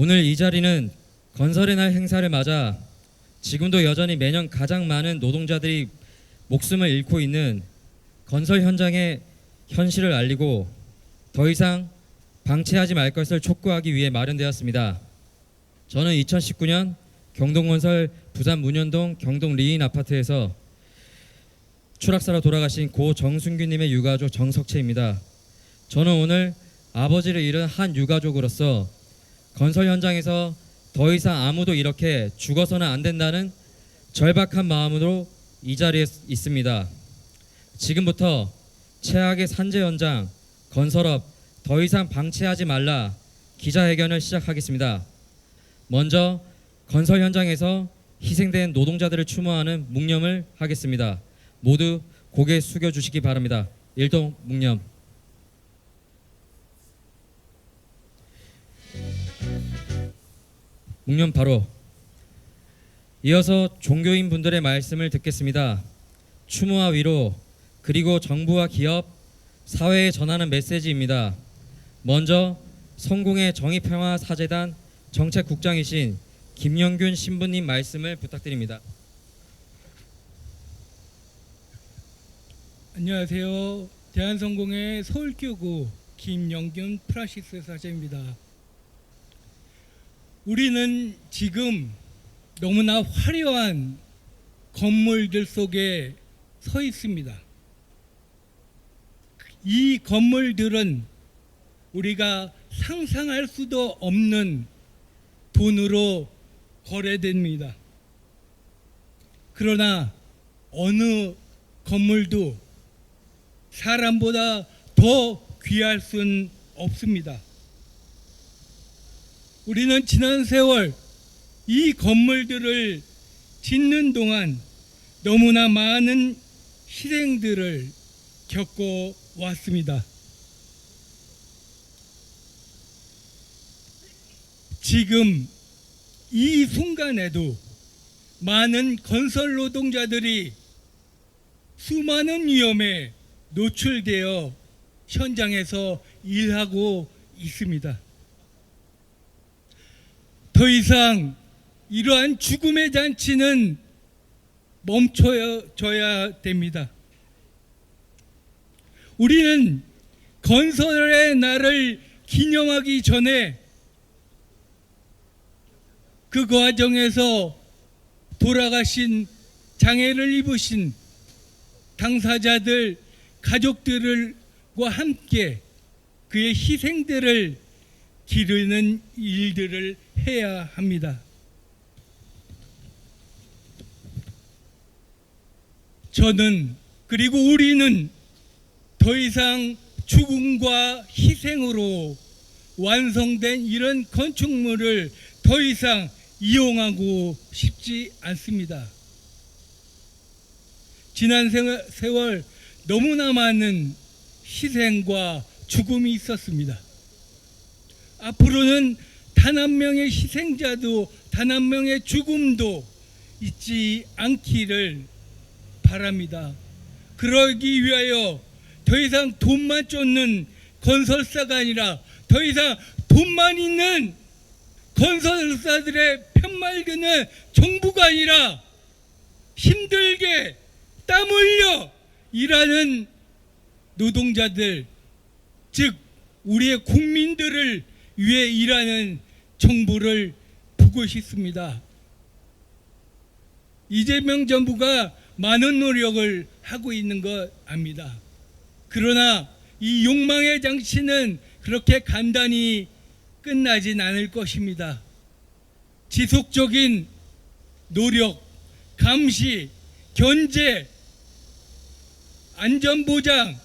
오늘 이 자리는 건설의 날 행사를 맞아 지금도 여전히 매년 가장 많은 노동자들이 목숨을 잃고 있는 건설 현장의 현실을 알리고 더 이상 방치하지 말 것을 촉구하기 위해 마련되었습니다. 저는 2019년 경동건설 부산 문현동 경동 리인 아파트에서 추락사로 돌아가신 고 정순규님의 유가족 정석채입니다. 저는 오늘 아버지를 잃은 한 유가족으로서 건설 현장에서 더 이상 아무도 이렇게 죽어서는 안 된다는 절박한 마음으로 이 자리에 있습니다. 지금부터 최악의 산재 현장, 건설업 더 이상 방치하지 말라 기자회견을 시작하겠습니다. 먼저 건설 현장에서 희생된 노동자들을 추모하는 묵념을 하겠습니다. 모두 고개 숙여 주시기 바랍니다. 일동 묵념. 묵념 바로 이어서 종교인 분들의 말씀을 듣겠습니다. 추모와 위로 그리고 정부와 기업, 사회에 전하는 메시지입니다. 먼저 성공의 정의평화 사재단 정책국장이신 김영균 신부님 말씀을 부탁드립니다. 안녕하세요. 대한성공회 서울교구 김영균 프라시스 사제입니다. 우리는 지금 너무나 화려한 건물들 속에 서 있습니다. 이 건물들은 우리가 상상할 수도 없는 돈으로 거래됩니다. 그러나 어느 건물도 사람보다 더 귀할 순 없습니다. 우리는 지난 세월 이 건물들을 짓는 동안 너무나 많은 희생들을 겪어 왔습니다. 지금 이 순간에도 많은 건설 노동자들이 수많은 위험에 노출되어 현장에서 일하고 있습니다. 더 이상 이러한 죽음의 잔치는 멈춰져야 됩니다. 우리는 건설의 날을 기념하기 전에 그 과정에서 돌아가신 장애를 입으신 당사자들 가족들과 함께 그의 희생들을 기르는 일들을 해야 합니다. 저는 그리고 우리는 더 이상 죽음과 희생으로 완성된 이런 건축물을 더 이상 이용하고 싶지 않습니다. 지난 세- 세월 너무나 많은 희생과 죽음이 있었습니다. 앞으로는 단 한 명의 희생자도 단 한 명의 죽음도 있지 않기를 바랍니다. 그러기 위하여 더 이상 돈만 쫓는 건설사가 아니라 더 이상 돈만 있는 건설사들의 편말드는 정부가 아니라 힘들게 땀 흘려 일하는 노동자들, 즉 우리의 국민들을 위해 일하는 정부를 보고 싶습니다. 이재명 정부가 많은 노력을 하고 있는 것 압니다. 그러나 이 욕망의 장치는 그렇게 간단히 끝나진 않을 것입니다. 지속적인 노력, 감시, 견제, 안전보장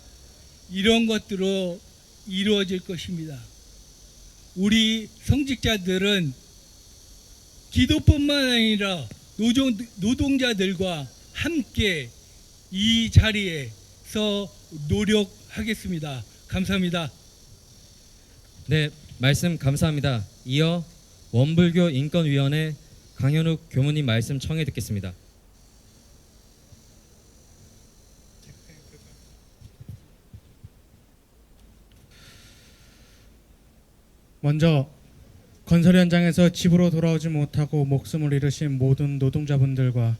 이런 것들로 이루어질 것입니다. 우리 성직자들은 기도뿐만 아니라 노동, 노동자들과 함께 이 자리에서 노력하겠습니다. 감사합니다. 네, 말씀 감사합니다. 이어 원불교 인권위원회 강현욱 교무님 말씀 청해 듣겠습니다. 먼저 건설 현장에서 집으로 돌아오지 못하고 목숨을 잃으신 모든 노동자분들과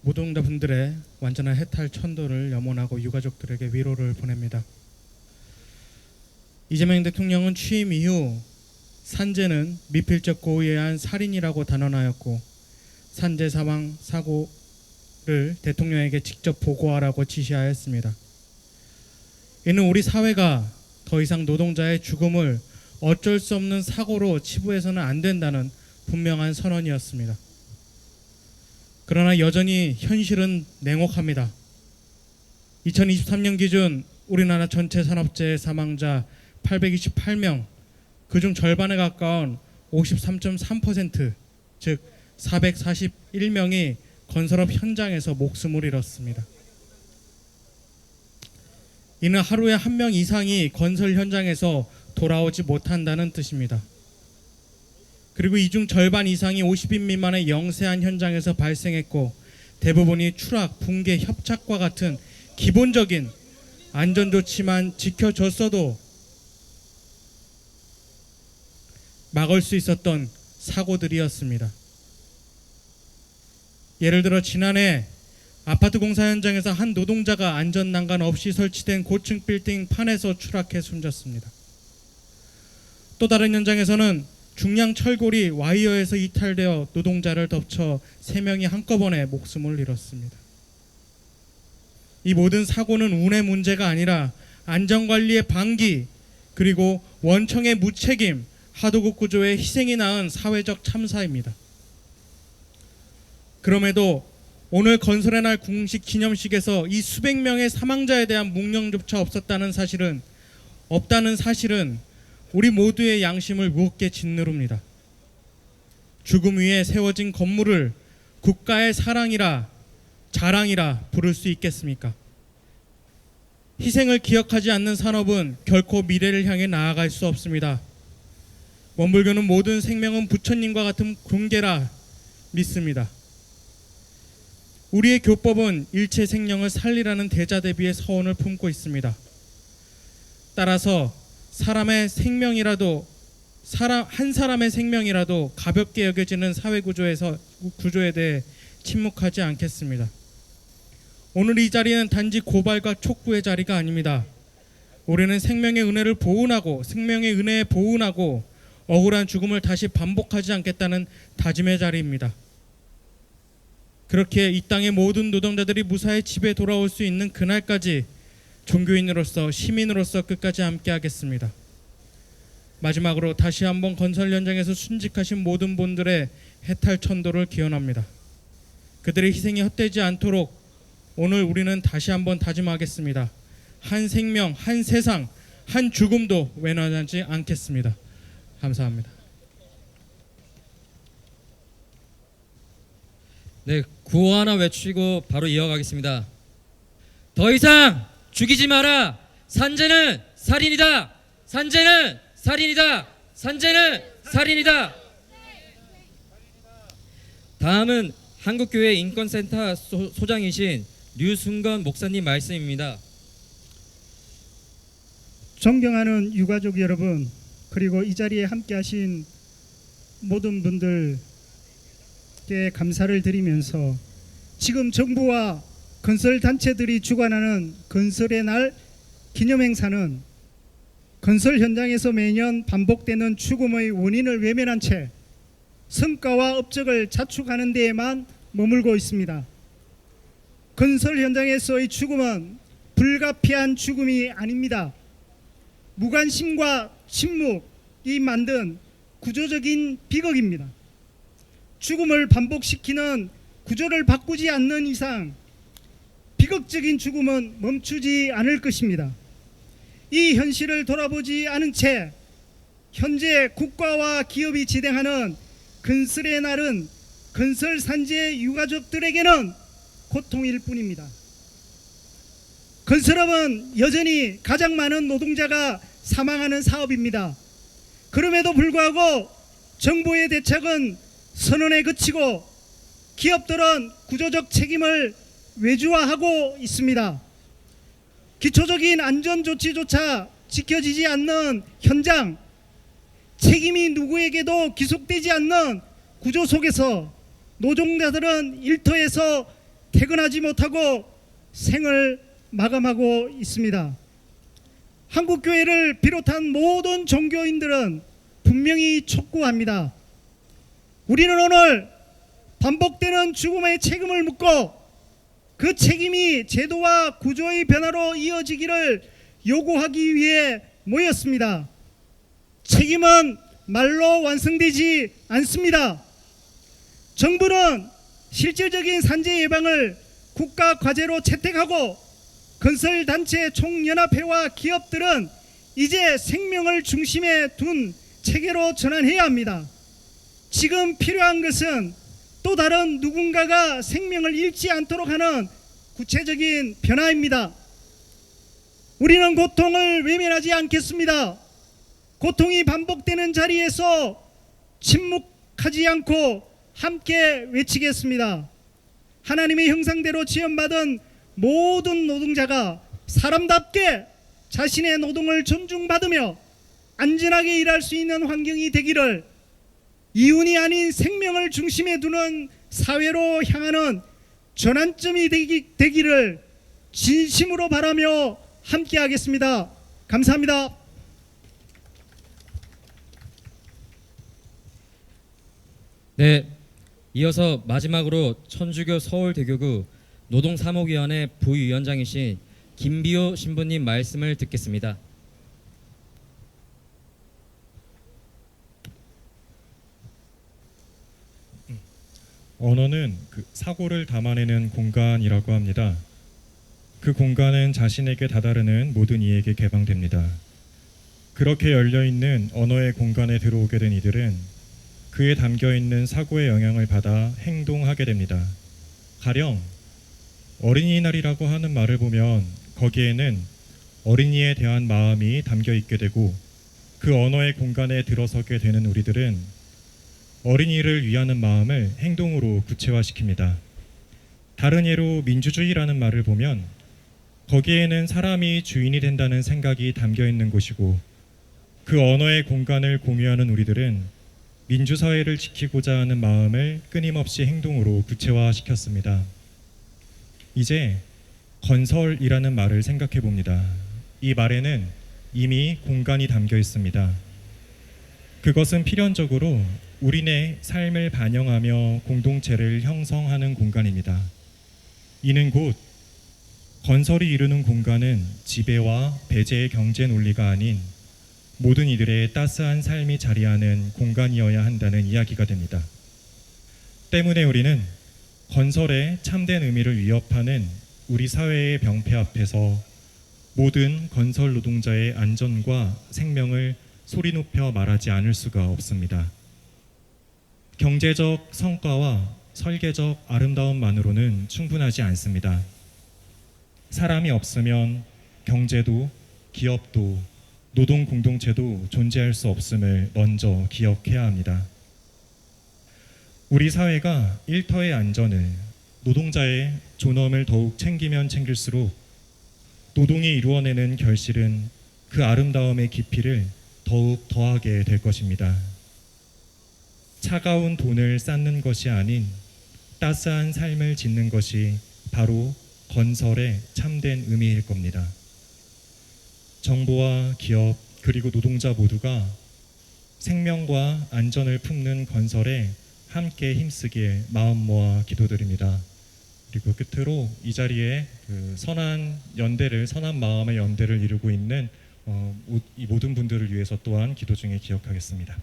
노동자분들의 완전한 해탈 천도를 염원하고 유가족들에게 위로를 보냅니다. 이재명 대통령은 취임 이후 산재는 미필적 고의에 의한 살인이라고 단언하였고 산재 사망 사고를 대통령에게 직접 보고하라고 지시하였습니다. 이는 우리 사회가 더 이상 노동자의 죽음을 어쩔 수 없는 사고로 치부해서는 안 된다는 분명한 선언이었습니다. 그러나 여전히 현실은 냉혹합니다. 2023년 기준 우리나라 전체 산업재해 사망자 828명, 그중 절반에 가까운 53.3%, 즉 441명이 건설업 현장에서 목숨을 잃었습니다. 이는 하루에 한 명 이상이 건설 현장에서 돌아오지 못한다는 뜻입니다. 그리고 이 중 절반 이상이 50인 미만의 영세한 현장에서 발생했고 대부분이 추락, 붕괴, 협착과 같은 기본적인 안전 조치만 지켜졌어도 막을 수 있었던 사고들이었습니다. 예를 들어 지난해 아파트 공사 현장에서 한 노동자가 안전 난간 없이 설치된 고층 빌딩 판에서 추락해 숨졌습니다. 또 다른 현장에서는 중량 철골이 와이어에서 이탈되어 노동자를 덮쳐 세 명이 한꺼번에 목숨을 잃었습니다. 이 모든 사고는 운의 문제가 아니라 안전관리의 방기 그리고 원청의 무책임 하도급 구조의 희생이 낳은 사회적 참사입니다. 그럼에도 오늘 건설의 날 공식 기념식에서 이 수백 명의 사망자에 대한 묵념조차 없었다는 사실은 없다는 사실은 우리 모두의 양심을 무겁게 짓누릅니다. 죽음 위에 세워진 건물을 국가의 사랑이라 자랑이라 부를 수 있겠습니까? 희생을 기억하지 않는 산업은 결코 미래를 향해 나아갈 수 없습니다. 원불교는 모든 생명은 부처님과 같은 grund계라 믿습니다. 우리의 교법은 일체 생명을 살리라는 대자 대비의 서원을 품고 있습니다. 따라서 사람의 생명이라도 사람 한 사람의 생명이라도 가볍게 여겨지는 사회 구조에서 구조에 대해 침묵하지 않겠습니다. 오늘 이 자리는 단지 고발과 촉구의 자리가 아닙니다. 우리는 생명의 은혜를 보훈하고 생명의 은혜에 보훈하고 억울한 죽음을 다시 반복하지 않겠다는 다짐의 자리입니다. 그렇게 이 땅의 모든 노동자들이 무사히 집에 돌아올 수 있는 그날까지 종교인으로서 시민으로서 끝까지 함께 하겠습니다. 마지막으로 다시 한번 건설 현장에서 순직하신 모든 분들의 해탈 천도를 기원합니다. 그들의 희생이 헛되지 않도록 오늘 우리는 다시 한번 다짐하겠습니다. 한 생명, 한 세상, 한 죽음도 외면하지 않겠습니다. 감사합니다. 네, 구호 하나 외치고 바로 이어가겠습니다. 더 이상 죽이지 마라. 산재는 살인이다. 산재는 살인이다. 산재는 살인이다. 다음은 한국교회 인권센터 소, 소장이신 류순건 목사님 말씀입니다. 존경하는 유가족 여러분 그리고 이 자리에 함께 하신 모든 분들께 감사를 드리면서 지금 정부와 건설 단체들이 주관하는 건설의 날 기념 행사는 건설 현장에서 매년 반복되는 죽음의 원인을 외면한 채 성과와 업적을 자축하는 데에만 머물고 있습니다. 건설 현장에서의 죽음은 불가피한 죽음이 아닙니다. 무관심과 침묵이 만든 구조적인 비극입니다. 죽음을 반복시키는 구조를 바꾸지 않는 이상 비극적인 죽음은 멈추지 않을 것입니다. 이 현실을 돌아보지 않은 채 현재 국가와 기업이 진행하는 건설의 날은 건설 산재 유가족들에게는 고통일 뿐입니다. 건설업은 여전히 가장 많은 노동자가 사망하는 사업입니다. 그럼에도 불구하고 정부의 대책은 선언에 그치고 기업들은 구조적 책임을 외주화하고 있습니다. 기초적인 안전 조치조차 지켜지지 않는 현장, 책임이 누구에게도 기속되지 않는 구조 속에서 노동자들은 일터에서 퇴근하지 못하고 생을 마감하고 있습니다. 한국 교회를 비롯한 모든 종교인들은 분명히 촉구합니다. 우리는 오늘 반복되는 죽음의 책임을 묻고 그 책임이 제도와 구조의 변화로 이어지기를 요구하기 위해 모였습니다. 책임은 말로 완성되지 않습니다. 정부는 실질적인 산재 예방을 국가 과제로 채택하고 건설 단체 총연합회와 기업들은 이제 생명을 중심에 둔 체계로 전환해야 합니다. 지금 필요한 것은 또 다른 누군가가 생명을 잃지 않도록 하는 구체적인 변화입니다. 우리는 고통을 외면하지 않겠습니다. 고통이 반복되는 자리에서 침묵하지 않고 함께 외치겠습니다. 하나님의 형상대로 지원받은 모든 노동자가 사람답게 자신의 노동을 존중받으며 안전하게 일할 수 있는 환경이 되기를 이윤이 아닌 생명을 중심에 두는 사회로 향하는 전환점이 되기, 되기 를 진심으로 바라며 함께 하겠습니다. 감사합니다. 네, 이어서 마지막으로 천주교 서울대교구 노동사목위원회 부위원장이신 김비호 신부님 말씀을 듣겠습니다. 언어는 그 사고를 담아내는 공간이라고 합니다. 그 공간은 자신에게 다다르는 모든 이에게 개방됩니다. 그렇게 열려 있는 언어의 공간에 들어오게 된 이들은 그에 담겨 있는 사고의 영향을 받아 행동하게 됩니다. 가령 어린이날이라고 하는 말을 보면 거기에는 어린이에 대한 마음이 담겨 있게 되고 그 언어의 공간에 들어서게 되는 우리들은 어린이를 위하는 마음을 행동으로 구체화시킵니다. 다른 예로 민주주의라는 말을 보면 거기에는 사람이 주인이 된다는 생각이 담겨 있는 곳이고 그 언어의 공간을 공유하는 우리들은 민주사회를 지키고자 하는 마음을 끊임없이 행동으로 구체화시켰습니다. 이제 건설이라는 말을 생각해 봅니다. 이 말에는 이미 공간이 담겨 있습니다. 그것은 필연적으로 우리네 삶을 반영하며 공동체를 형성하는 공간입니다. 이는 곧 건설이 이루는 공간은 지배와 배제의 경제 논리가 아닌 모든 이들의 따스한 삶이 자리하는 공간이어야 한다는 이야기가 됩니다. 때문에 우리는 건설의 참된 의미를 위협하는 우리 사회의 병폐 앞에서 모든 건설 노동자의 안전과 생명을 소리 높여 말하지 않을 수가 없습니다. 경제적 성과와 설계적 아름다움만으로는 충분하지 않습니다. 사람이 없으면 경제도 기업도 노동 공동체도 존재할 수 없음을 먼저 기억해야 합니다. 우리 사회가 일터의 안전을 노동자의 존엄을 더욱 챙기면 챙길수록 노동이 이루어내는 결실은 그 아름다움의 깊이를 더욱 더하게 될 것입니다. 차가운 돈을 쌓는 것이 아닌 따스한 삶을 짓는 것이 바로 건설의 참된 의미일 겁니다. 정부와 기업 그리고 노동자 모두가 생명과 안전을 품는 건설에 함께 힘쓰길 마음 모아 기도드립니다. 그리고 끝으로 이 자리에 그 선한 연대를 선한 마음의 연대를 이루고 있는 어, 모- 이 모든 분들을 위해서 또한 기도 중에 기억하겠습니다.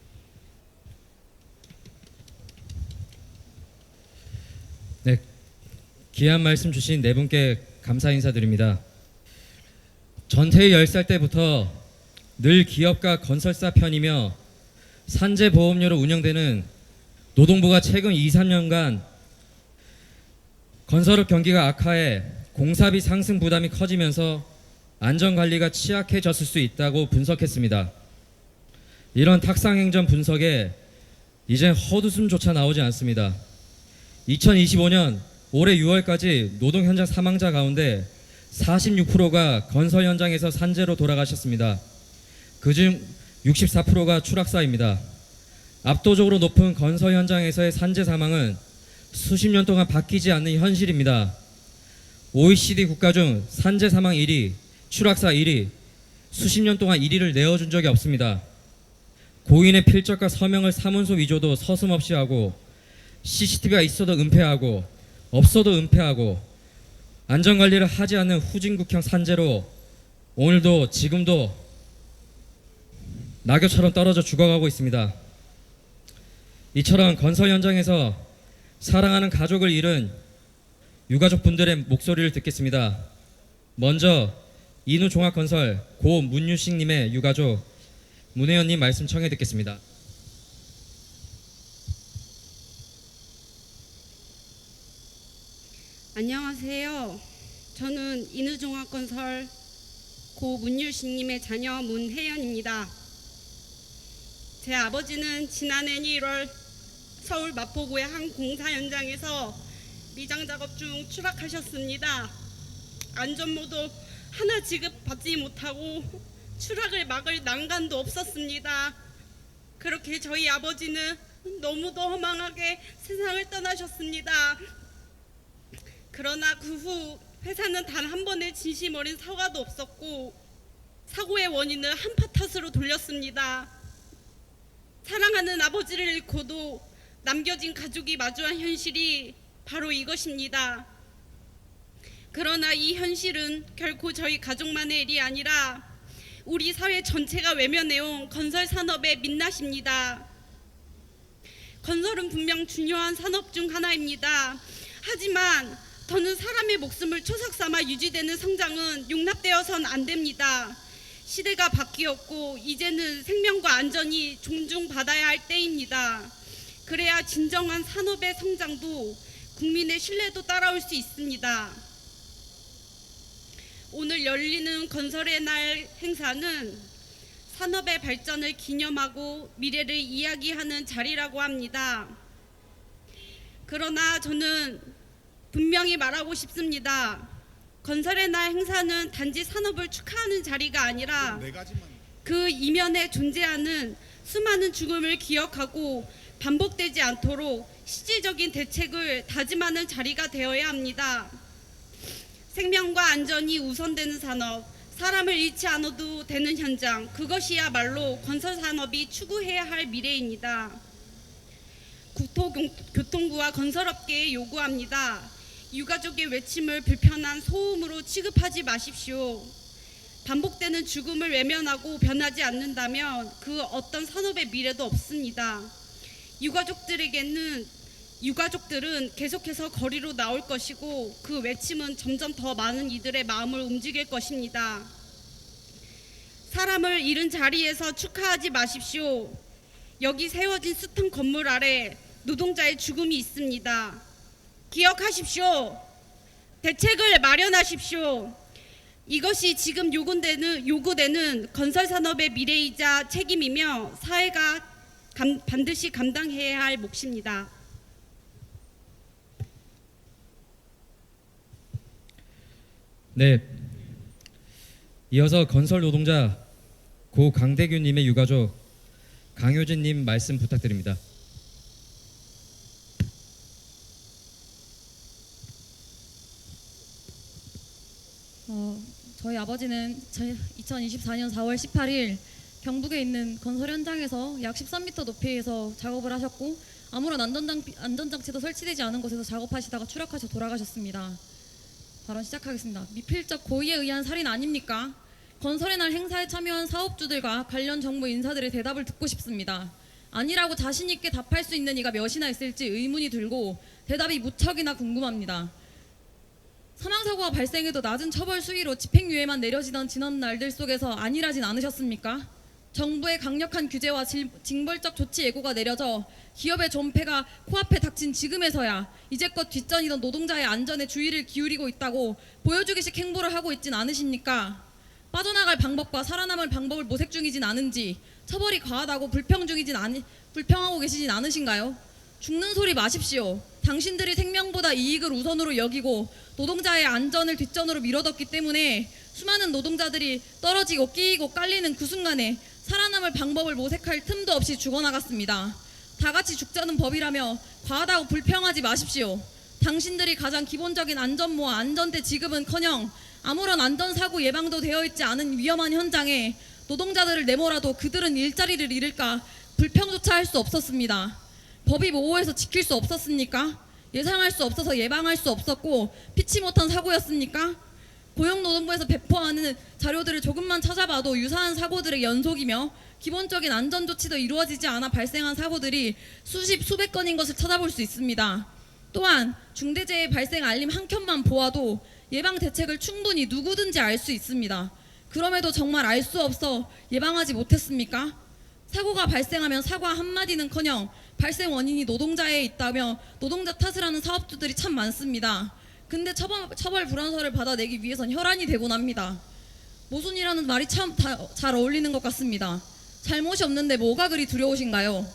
귀한 말씀 주신 네 분께 감사 인사드립니다. 전태의 10살 때부터 늘 기업가 건설사 편이며 산재보험료로 운영되는 노동부가 최근 2, 3년간 건설업 경기가 악화해 공사비 상승 부담이 커지면서 안전관리가 취약해졌을 수 있다고 분석했습니다. 이런 탁상행전 분석에 이젠 헛웃음조차 나오지 않습니다. 2025년 올해 6월까지 노동 현장 사망자 가운데 46%가 건설 현장에서 산재로 돌아가셨습니다. 그중 64%가 추락사입니다. 압도적으로 높은 건설 현장에서의 산재 사망은 수십 년 동안 바뀌지 않는 현실입니다. OECD 국가 중 산재 사망 1위, 추락사 1위, 수십 년 동안 1위를 내어준 적이 없습니다. 고인의 필적과 서명을 사문서 위조도 서슴없이 하고 CCTV가 있어도 은폐하고 없어도 은폐하고 안전관리를 하지 않는 후진국형 산재로 오늘도 지금도 낙엽처럼 떨어져 죽어가고 있습니다. 이처럼 건설 현장에서 사랑하는 가족을 잃은 유가족 분들의 목소리를 듣겠습니다. 먼저 인우종합건설 고 문유식님의 유가족 문혜연님 말씀 청해 듣겠습니다. 안녕하세요. 저는 인우종합건설 고 문율식님의 자녀 문혜연입니다. 제 아버지는 지난해 1월 서울 마포구의 한 공사 현장에서 미장 작업 중 추락하셨습니다. 안전모도 하나 지급받지 못하고 추락을 막을 난간도 없었습니다. 그렇게 저희 아버지는 너무도 허망하게 세상을 떠나셨습니다. 그러나 그 후 회사는 단 한 번의 진심 어린 사과도 없었고 사고의 원인을 한파 탓으로 돌렸습니다. 사랑하는 아버지를 잃고도 남겨진 가족이 마주한 현실이 바로 이것입니다. 그러나 이 현실은 결코 저희 가족만의 일이 아니라 우리 사회 전체가 외면해온 건설 산업의 민낯입니다. 건설은 분명 중요한 산업 중 하나입니다. 하지만 더는 사람의 목숨을 초석 삼아 유지되는 성장은 용납되어선 안 됩니다. 시대가 바뀌었고 이제는 생명과 안전이 존중받아야 할 때입니다. 그래야 진정한 산업의 성장도 국민의 신뢰도 따라올 수 있습니다. 오늘 열리는 건설의 날 행사는 산업의 발전을 기념하고 미래를 이야기하는 자리라고 합니다. 그러나 저는 분명히 말하고 싶습니다. 건설의 날 행사는 단지 산업을 축하하는 자리가 아니라 그 이면에 존재하는 수많은 죽음을 기억하고 반복되지 않도록 실질적인 대책을 다짐하는 자리가 되어야 합니다. 생명과 안전이 우선되는 산업, 사람을 잃지 않아도 되는 현장, 그것이야말로 건설 산업이 추구해야 할 미래입니다. 국토교통부와 건설업계에 요구합니다. 유가족의 외침을 불편한 소음으로 취급하지 마십시오. 반복되는 죽음을 외면하고 변하지 않는다면 그 어떤 산업의 미래도 없습니다. 유가족들에게는 유가족들은 계속해서 거리로 나올 것이고 그 외침은 점점 더 많은 이들의 마음을 움직일 것입니다. 사람을 잃은 자리에서 축하하지 마십시오. 여기 세워진 숱한 건물 아래 노동자의 죽음이 있습니다. 기억하십시오. 대책을 마련하십시오. 이것이 지금 요구되는, 요구되는 건설 산업의 미래이자 책임이며 사회가 감- 반드시 감당해야 할 몫입니다. 네. 이어서 건설 노동자 고 강대규님의 유가족 강효진님 말씀 부탁드립니다. 어, 저희 아버지는 2024년 4월 18일 경북에 있는 건설 현장에서 약 13m 높이에서 작업을 하셨고 아무런 안전장, 안전장치도 설치되지 않은 곳에서 작업하시다가 추락하셔 돌아가셨습니다. 발언 시작하겠습니다. 미필적 고의에 의한 살인 아닙니까? 건설의 날 행사에 참여한 사업주들과 관련 정부 인사들의 대답을 듣고 싶습니다. 아니라고 자신 있게 답할 수 있는 이가 몇이나 있을지 의문이 들고 대답이 무척이나 궁금합니다. 사망 사고가 발생해도 낮은 처벌 수위로 집행유예만 내려지던 지난 날들 속에서 안일하진 않으셨습니까? 정부의 강력한 규제와 질- 징벌적 조치 예고가 내려져 기업의 존폐가 코앞에 닥친 지금에서야 이제껏 뒷전이던 노동자의 안전에 주의를 기울이고 있다고 보여주기식 행보를 하고 있진 않으십니까? 빠져나갈 방법과 살아남을 방법을 모색 중이진 않은지 처벌이 과하다고 불평 중이진 않 불평하고 계시진 않으신가요? 죽는 소리 마십시오. 당신들이 생명보다 이익을 우선으로 여기고 노동자의 안전을 뒷전으로 밀어뒀기 때문에 수많은 노동자들이 떨어지고 끼이고 깔리는 그 순간에 살아남을 방법을 모색할 틈도 없이 죽어나갔습니다. 다 같이 죽자는 법이라며 과하다고 불평하지 마십시오. 당신들이 가장 기본적인 안전모와 안전대 지급은커녕 아무런 안전사고 예방도 되어 있지 않은 위험한 현장에 노동자들을 내몰아도 그들은 일자리를 잃을까 불평조차 할 수 없었습니다. 법이 모호해서 지킬 수 없었습니까? 예상할 수 없어서 예방할 수 없었고 피치 못한 사고였습니까? 고용노동부에서 배포하는 자료들을 조금만 찾아봐도 유사한 사고들의 연속이며 기본적인 안전 조치도 이루어지지 않아 발생한 사고들이 수십 수백 건인 것을 찾아볼 수 있습니다. 또한 중대재해 발생 알림 한 켠만 보아도 예방 대책을 충분히 누구든지 알 수 있습니다. 그럼에도 정말 알 수 없어 예방하지 못했습니까? 사고가 발생하면 사과 한마디는커녕 발생 원인이 노동자에 있다며 노동자 탓을 하는 사업주들이 참 많습니다. 근데 처벌, 처벌 불안서를 받아내기 위해선 혈안이 되곤 합니다. 모순이라는 말이 참 잘 어울리는 것 같습니다. 잘못이 없는데 뭐가 그리 두려우신가요?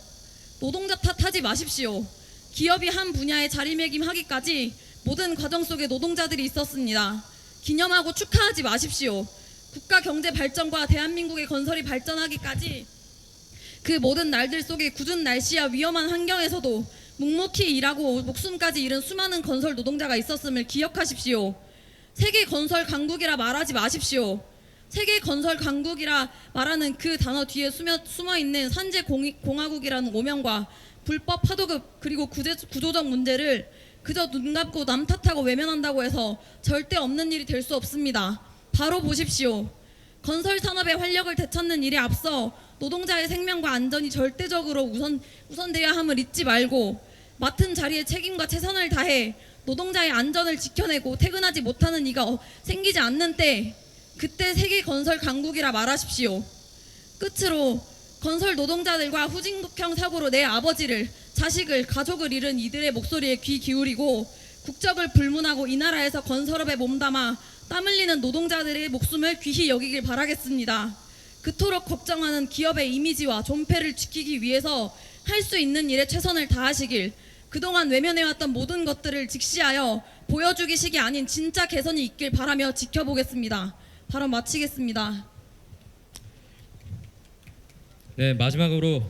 노동자 탓하지 마십시오. 기업이 한 분야에 자리매김하기까지 모든 과정 속에 노동자들이 있었습니다. 기념하고 축하하지 마십시오. 국가 경제 발전과 대한민국의 건설이 발전하기까지 그 모든 날들 속에 굳은 날씨와 위험한 환경에서도 묵묵히 일하고 목숨까지 잃은 수많은 건설 노동자가 있었음을 기억하십시오. 세계 건설 강국이라 말하지 마십시오. 세계 건설 강국이라 말하는 그 단어 뒤에 숨어, 있는 산재 공- 공화국이라는 오명과 불법 파도급 그리고 구조적 문제를 그저 눈 감고 남 탓하고 외면한다고 해서 절대 없는 일이 될 수 없습니다. 바로 보십시오. 건설 산업의 활력을 되찾는 일에 앞서 노동자의 생명과 안전이 절대적으로 우선 우선돼야 함을 잊지 말고 맡은 자리에 책임과 최선을 다해 노동자의 안전을 지켜내고 퇴근하지 못하는 이가 어- 생기지 않는 때 그때 세계 건설 강국이라 말하십시오. 끝으로 건설 노동자들과 후진국형 사고로 내 아버지를 자식을 가족을 잃은 이들의 목소리에 귀 기울이고 국적을 불문하고 이 나라에서 건설업에 몸담아 땀 흘리는 노동자들의 목숨을 귀히 여기길 바라겠습니다. 그토록 걱정하는 기업의 이미지와 존폐를 지키기 위해서 할 수 있는 일에 최선을 다하시길 그동안 외면해왔던 모든 것들을 직시하여 보여주기식이 아닌 진짜 개선이 있길 바라며 지켜보겠습니다. 발언 마치겠습니다. 네, 마지막으로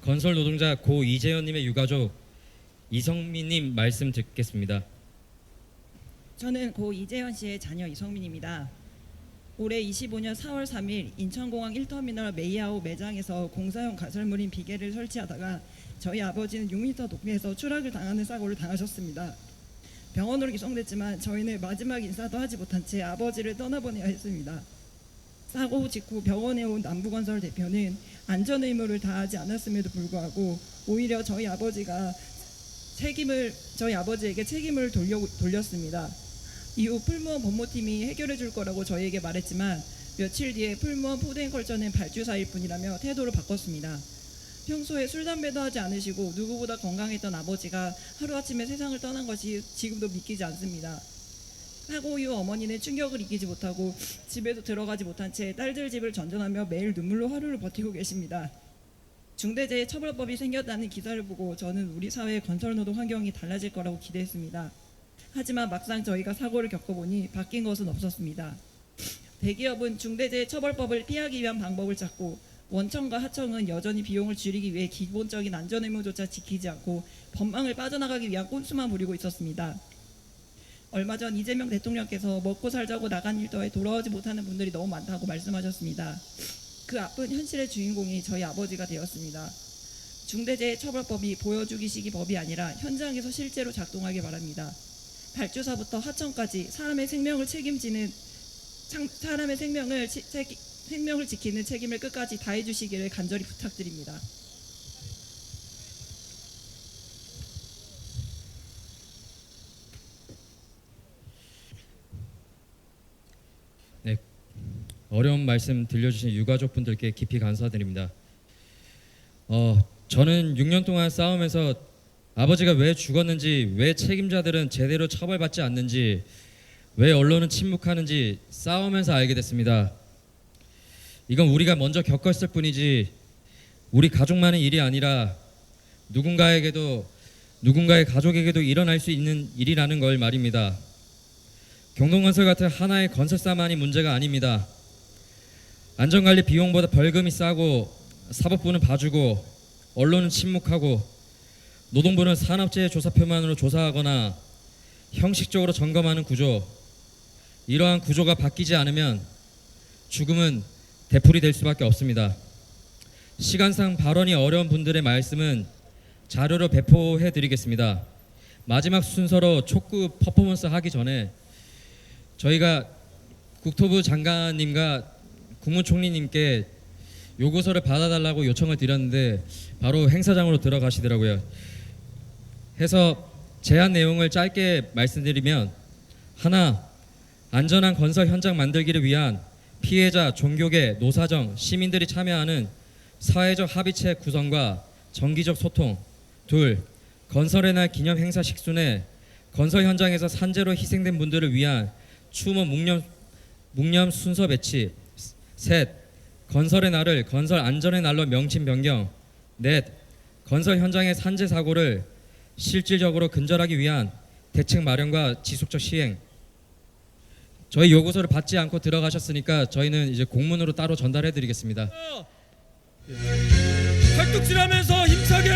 건설 노동자 고 이재현님의 유가족 이성민님 말씀 듣겠습니다. 저는 고 이재현 씨의 자녀 이성민입니다. 올해 25년 4월 3일 인천공항 1터미널 메이아웃 매장에서 공사용 가설물인 비계를 설치하다가 저희 아버지는 6m 높이에서 추락을 당하는 사고를 당하셨습니다. 병원으로 기송됐지만 저희는 마지막 인사도 하지 못한 채 아버지를 떠나보내야 했습니다. 사고 직후 병원에 온 남부건설 대표는 안전 의무를 다하지 않았음에도 불구하고 오히려 저희 아버지가 책임을 저희 아버지에게 책임을 돌려, 돌렸습니다. 이후 풀무원 법무팀이 해결해 줄 거라고 저희에게 말했지만 며칠 뒤에 풀무원 푸드앤컬처는 발주사일 뿐이라며 태도를 바꿨습니다. 평소에 술 담배도 하지 않으시고 누구보다 건강했던 아버지가 하루아침에 세상을 떠난 것이 지금도 믿기지 않습니다. 사고 이후 어머니는 충격을 이기지 못하고 집에도 들어가지 못한 채 딸들 집을 전전하며 매일 눈물로 하루를 버티고 계십니다. 중대재해처벌법이 생겼다는 기사를 보고 저는 우리 사회의 건설노동 환경이 달라질 거라고 기대했습니다. 하지만 막상 저희가 사고를 겪어보니 바뀐 것은 없었습니다. 대기업은 중대재해처벌법을 피하기 위한 방법을 찾고 원청과 하청은 여전히 비용을 줄이기 위해 기본적인 안전 의무조차 지키지 않고 법망을 빠져나가기 위한 꼼수만 부리고 있었습니다. 얼마 전 이재명 대통령께서 먹고 살자고 나간 일 더해 돌아오지 못하는 분들이 너무 많다고 말씀하셨습니다. 그 아픈 현실의 주인공이 저희 아버지가 되었습니다. 중대재해처벌법이 보여주기식이 법이 아니라 현장에서 실제로 작동하길 바랍니다. 발주사부터 하청까지 사람의 생명을 책임지는 상- 사람의 생명을 치- 책- 생명을 지키는 책임을 끝까지 다해 주시기를 간절히 부탁드립니다. 어려운 말씀 들려주신 유가족분들께 깊이 감사드립니다. 어, 저는 6년 동안 싸우면서 아버지가 왜 죽었는지, 왜 책임자들은 제대로 처벌받지 않는지, 왜 언론은 침묵하는지 싸우면서 알게 됐습니다. 이건 우리가 먼저 겪었을 뿐이지 우리 가족만의 일이 아니라 누군가에게도 누군가의 가족에게도 일어날 수 있는 일이라는 걸 말입니다. 경동건설 같은 하나의 건설사만이 문제가 아닙니다. 안전관리 비용보다 벌금이 싸고 사법부는 봐주고 언론은 침묵하고 노동부는 산업재해 조사표만으로 조사하거나 형식적으로 점검하는 구조 이러한 구조가 바뀌지 않으면 죽음은 되풀이 될 수밖에 없습니다. 시간상 발언이 어려운 분들의 말씀은 자료로 배포해 드리겠습니다. 마지막 순서로 촉구 퍼포먼스 하기 전에 저희가 국토부 장관님과 국무총리님께 요구서를 받아달라고 요청을 드렸는데 바로 행사장으로 들어가시더라고요. 해서 제안 내용을 짧게 말씀드리면 하나 안전한 건설 현장 만들기를 위한 피해자, 종교계, 노사정, 시민들이 참여하는 사회적 합의체 구성과 정기적 소통. 둘, 건설의 날 기념 행사 식순에 건설 현장에서 산재로 희생된 분들을 위한 추모 묵념 묵념 순서 배치. 셋, 건설의 날을 건설 안전의 날로 명칭 변경. 넷, 건설 현장의 산재 사고를 실질적으로 근절하기 위한 대책 마련과 지속적 시행. 저희 요구서를 받지 않고 들어가셨으니까 저희는 이제 공문으로 따로 전달해 드리겠습니다. 팔뚝질하면서 힘차게